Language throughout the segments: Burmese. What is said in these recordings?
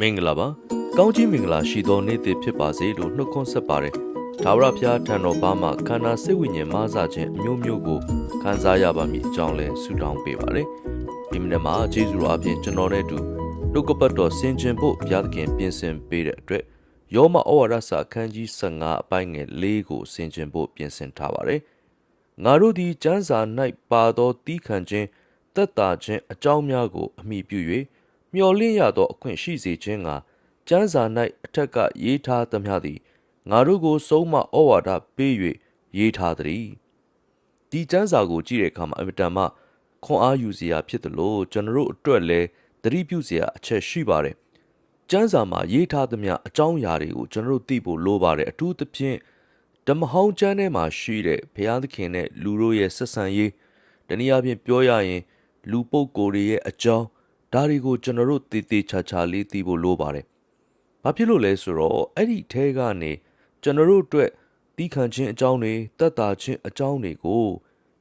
မင်္ဂလာပါကောင်းကြီးမင်္ဂလာရှိသောနေ့တစ်ဖြစ်ပါစေလို့နှုတ်ခွန်းဆက်ပါတယ်ဒါဝရဖျားထံတော်ဘာမှခန္ဓာစိတ်ဝိညာဉ်မဆခြင်းအမျိုးမျိုးကိုခံစားရပါမည်အကြောင်းလဲဆုတောင်းပေးပါတယ်ဒီမနေ့မှာဂျေဇုတော်အပြင်ကျွန်တော်နဲ့အတူနှုတ်ကပတ်တော်ဆင်ခြင်ဖို့ဘုရားသခင်ပြင်ဆင်ပေးတဲ့အတွက်ယောမဩဝါဒစာအခန်းကြီး15အပိုင်းငယ်၄ကိုဆင်ခြင်ဖို့ပြင်ဆင်ထားပါတယ်ငါတို့သည်ကျမ်းစာ၌ပါသောတီးခံခြင်းတက်တာခြင်းအကြောင်းများကိုအမိပြု၍ မျှော်လင့်ရသောအခွင့်ရှိစေခြင်းကကျမ်းစာ၌အထက်ကရေးထားသမျှသည်ငါတို့ကိုဆုံးမဩဝါဒပေး၍ရေးထားသည်ဒီကျမ်းစာကိုကြည့်တဲ့အခါမှာအမတန်မှခွန်အားယူစရာဖြစ်တယ်လို့ကျွန်တော်တို့အတွက်လည်းသတိပြုစရာအချက်ရှိပါတယ်ကျမ်းစာမှာရေးထားသမျှအကြောင်းအရာတွေကိုကျွန်တော်တို့သိဖို့လိုပါတယ်အထူးသဖြင့်ဓမ္မဟောင်းကျမ်းထဲမှာရှိတဲ့ဘုရားသခင်နဲ့လူတို့ရဲ့ဆက်ဆံရေးတနည်းအားဖြင့်ပြောရရင် လူပုဂ္ဂိုလ်တွေရဲ့အကြောင်း ဒါတွေကိုကျွန်တော်တို့တည်တည်ချာချာလေးသိဖို့လိုပါတယ်။ဘာဖြစ်လို့လဲဆိုတော့အဲ့ဒီထဲကနေကျွန်တော်တို့အတွက်တီးခံခြင်းအကြောင်းတွေတတ်တာခြင်းအကြောင်းတွေကို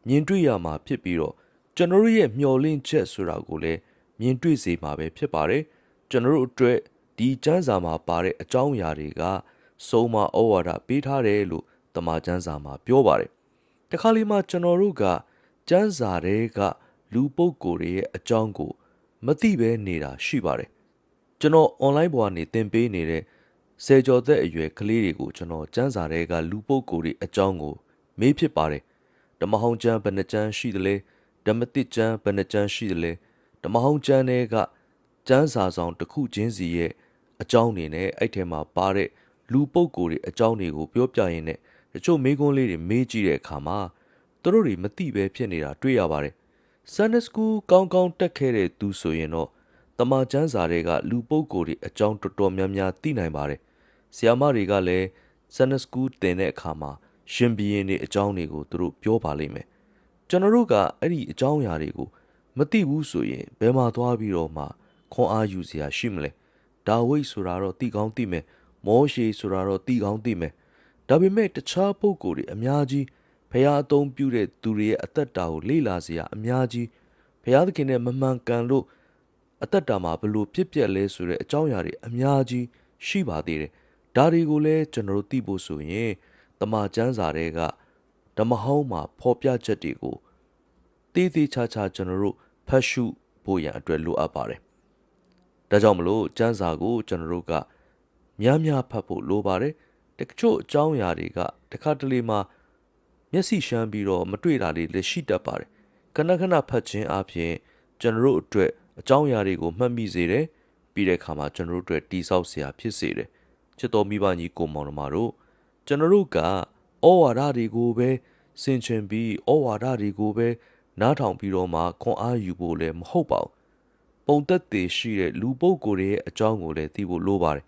မြင်တွေ့ရမှာဖြစ်ပြီးတော့ကျွန်တော်တို့ရဲ့မျှော်လင့်ချက်ဆိုတာကိုလည်းမြင်တွေ့စေမှာပဲဖြစ်ပါတယ်။ကျွန်တော်တို့အတွက်ဒီကျမ်းစာမှာပါတဲ့အကြောင်းအရာတွေကဆုံးမဩဝါဒပေးထားတယ်လို့တမန်ကျမ်းစာမှာပြောပါတယ်။တခါလေမှကျွန်တော်တို့ကကျမ်းစာတွေကလူပုဂ္ဂိုလ်တွေရဲ့အကြောင်းကို မသိဘဲနေတာရှိပါတယ်ကျွန်တော် online ပေါ်ကနေသင်ပေးနေတဲ့ဆယ်ကျော်သက်အရွယ်ကလေးတွေကိုကျွန်တော်စမ်းစာတွေကလူပုဂ္ဂိုလ်တွေအကြောင်းကို မေးဖြစ်ပါတယ်ဓမ္မဟောင်းကျမ်းဘယ်နှကျမ်းရှိသလဲဓမ္မတိကျမ်းဘယ်နှကျမ်းရှိသလဲဓမ္မဟောင်းကျမ်းတွေကကျမ်းစာဆောင်တစ်ခုချင်းစီရဲ့အကြောင်းတွေနဲ့အဲ့ထဲမှာပါတဲ့လူပုဂ္ဂိုလ်တွေအကြောင်းတွေကိုပြောပြရင်းနဲ့တချို့မေးခွန်းလေးတွေမေးကြည့်တဲ့အခါမှာသူတို့တွေမသိပဲဖြစ်နေတာတွေ့ရပါတယ် Sunday School ကောင်းကောင်းတက်ခဲ့တဲ့သူဆိုရင်တော့တမန်ကျမ်းစာတွေကလူပုဂ္ဂိုလ်တွေအကြောင်းတော်တော်များများသိနိုင်ပါတယ်။ဆရာမတွေကလည်း Sunday School သင်တဲ့အခါမှာရှင်ဘီရင်တွေအကြောင်းတွေကိုသူတို့ပြောပါလိမ့်မယ်။ကျွန်တော်တို့ကအဲ့ဒီအကြောင်းအရာတွေကိုမသိဘူးဆိုရင်ဘယ်မှာသွားပြီးတော့မှခွန်အားယူစရာရှိမလဲ။ဒါဝိတ်ဆိုတာတော့သိကောင်းသိမယ်။မောရှေဆိုတာတော့သိကောင်းသိမယ်။ဒါပေမဲ့တခြားပုဂ္ဂိုလ်တွေအများကြီး ဖះအသုံးပြုတဲ့သူတွေရဲ့အသက်တာကိုလေ့လာစရာအများကြီးဖះသခင်နဲ့မမှန်ကန်လို့အသက်တာမှာဘလို့ဖြစ်ပျက်လဲဆိုတဲ့အကြောင်းအရာတွေအများကြီးရှိပါသေးတယ်။ဒါတွေကိုလည်းကျွန်တော်တို့သိဖို့ဆိုရင်တမန်ကျမ်းစာတွေကဓမ္မဟောင်းမှာဖော်ပြချက်တွေကိုတည်တည်ချာချာကျွန်တော်တို့ဖတ်ရှုဖို့ရန်အတွက်လိုအပ်ပါတယ်။ဒါကြောင့်မလို့ကျမ်းစာကိုကျွန်တော်တို့ကများများဖတ်ဖို့လိုပါတယ်။တချို့အကြောင်းအရာတွေကတခါတလေမှာ မျက်စိရှမ်းပြီးတော့မတွေ့တာလေးလည်းရှိတတ်ပါတယ်ခဏခဏဖတ်ခြင်းအပြင်ကျွန်တော်တို့အတွက်အကြောင်းအရာတွေကိုမှတ်မိစေတယ်ပြီးတဲ့အခါမှာကျွန်တော်တို့အတွက်တိဆောက်စရာဖြစ်စေတယ်ချစ်တော်မိဘကြီးကိုမောင်နှမတို့ကျွန်တော်တို့ကဩဝါဒတွေကိုပဲစင်ချင်ပြီးဩဝါဒတွေကိုပဲနားထောင်ပြီးတော့မှခွန်အားယူဖို့လည်းမဟုတ်ပါဘူးပုံသက်တည်ရှိတဲ့လူပုဂ္ဂိုလ်တွေရဲ့အကြောင်းကိုလည်းသိဖို့လိုပါတယ်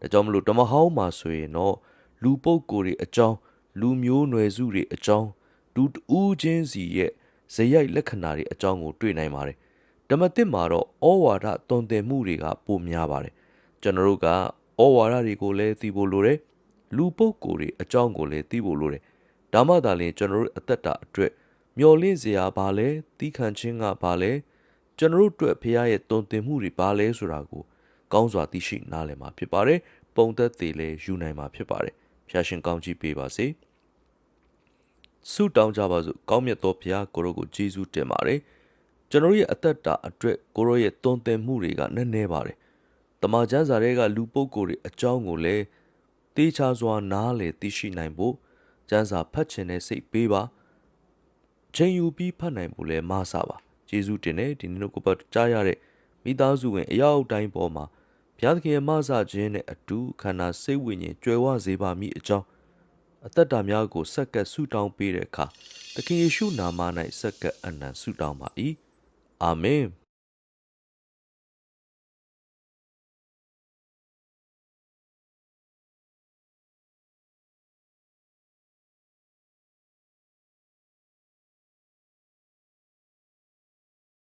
ဒါကြောင့်မလို့ဓမ္မဟောင်းမှာဆိုရင်တော့လူပုဂ္ဂိုလ်တွေအကြောင်း လူမျိုးနွယ်စုတွေအကြောင်းလူတူးချင်းစီရဲ့ဇယိုက်လက္ခဏာတွေအကြောင်းကိုတွေ့နိုင်ပါတယ်ဓမ္မသစ်မှာတော့ဩဝါဒတုံတင်မှုတွေကပိုများပါတယ်ကျွန်တော်တို့ကဩဝါဒတွေကိုလည်းသိဖို့လိုတယ်လူပုဂ္ဂိုလ်တွေအကြောင်းကိုလည်းသိဖို့လိုတယ်ဒါမှသာလျှင်ကျွန်တော်တို့အသက်တာအတွက်မျော်လင့်စရာဘာလဲတီးခံခြင်းကဘာလဲကျွန်တော်တို့အတွက်ဖခင်ရဲ့တုံတင်မှုတွေဘာလဲဆိုတာကိုကောင်းစွာသိရှိနားလည်မှာဖြစ်ပါတယ်ပုံသက်သေးလည်းယူနိုင်မှာဖြစ်ပါတယ်ဖခင်ရှင်ကောင်းချီးပေးပါစေ။ ဆုတောင်းကြပါစို့ကောင်းမြတ်သောဘုရားကိုရောကိုယေရှုတင်ပါတယ်ကျွန်တော်ရဲ့အသက်တာအတွက်ကိုရောရဲ့တုံ့တင်မှုတွေကနည်းနည်းပါတယ်တမန်ကျမ်းစာတွေကလူပုဂ္ဂိုလ်တွေအကြောင်းကိုလည်းတေးချစွာနားလေသိရှိနိုင်ဖို့ကျမ်းစာဖတ်ခြင်းနဲ့စိတ်ပေးပါချိန်ယူပြီးဖတ်နိုင်ဖို့လည်းမဆပါယေရှုတင်တဲ့ဒီနေ့ကိုပတ်ကြားရတဲ့မိသားစုဝင်အရောက်တိုင်းပေါ်မှာဘုရားသခင်ရဲ့မဆခြင်းနဲ့အတူခန္ဓာစိတ်ဝိညာဉ်ကြွယ်ဝစေပါမည်အကြောင်း အသက်တာများကိုဆက်ကပ်ဆုတောင်းပေးတဲ့အခါသခင်ယေရှုနာမ၌ဆက်ကပ်အနံဆုတောင်းပါ၏အာမင်